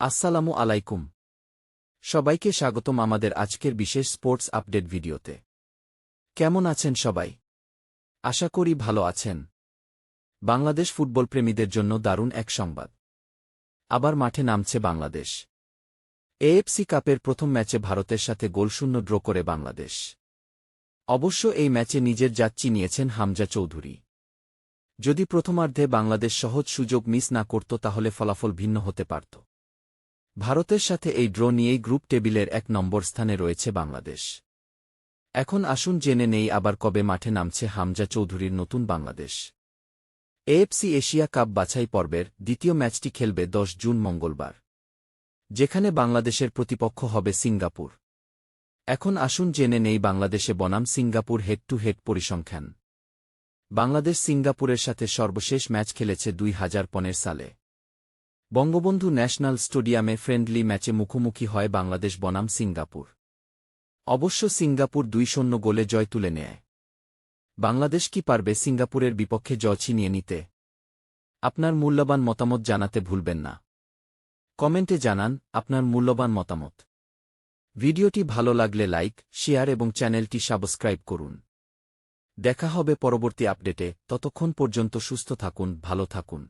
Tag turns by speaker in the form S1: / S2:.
S1: আসসালামু আলাইকুম। সবাইকে স্বাগতম আমাদের আজকের বিশেষ স্পোর্টস আপডেট ভিডিওতে। কেমন আছেন সবাই? আশা করি ভালো আছেন। বাংলাদেশ ফুটবল প্রেমীদের জন্য দারুণ এক সংবাদ। আবার মাঠে নামছে বাংলাদেশ। এএফসি কাপের প্রথম ম্যাচে ভারতের সাথে গোলশূন্য ড্র করে বাংলাদেশ। অবশ্য এই ম্যাচে নিজের যাচ্ছি নিয়েছেন হামজা চৌধুরী। যদি প্রথমার্ধে বাংলাদেশ সহজ সুযোগ মিস না করত তাহলে ফলাফল ভিন্ন হতে পারত। ভারতের সাথে এই ড্র নিয়েই গ্রুপ টেবিলের এক নম্বর স্থানে রয়েছে বাংলাদেশ। এখন আসুন জেনে নেই আবার কবে মাঠে নামছে হামজা চৌধুরীর নতুন বাংলাদেশ। এএফসি এশিয়া কাপ বাছাই পর্বের দ্বিতীয় ম্যাচটি খেলবে দশ জুন মঙ্গলবার, যেখানে বাংলাদেশের প্রতিপক্ষ হবে সিঙ্গাপুর। এখন আসুন জেনে নেই বাংলাদেশে বনাম সিঙ্গাপুর হেড টু হেড পরিসংখ্যান। বাংলাদেশ সিঙ্গাপুরের সাথে সর্বশেষ ম্যাচ খেলেছে দুই হাজার পনেরো সালে। বঙ্গবন্ধু ন্যাশনাল স্টেডিয়ামে ফ্রেন্ডলি ম্যাচে মুখোমুখি হয় বাংলাদেশ বনাম সিঙ্গাপুর। অবশ্য সিঙ্গাপুর দুই শূন্য গোলে জয় তুলে নেয়। বাংলাদেশ কি পারবে সিঙ্গাপুরের বিপক্ষে জয় ছিনিয়ে নিতে? আপনার মূল্যবান মতামত জানাতে ভুলবেন না। কমেন্টে জানান আপনার মূল্যবান মতামত। ভিডিওটি ভালো লাগলে লাইক, শেয়ার এবং চ্যানেলটি সাবস্ক্রাইব করুন। দেখা হবে পরবর্তী আপডেটে, ততক্ষণ পর্যন্ত সুস্থ থাকুন, ভালো থাকুন।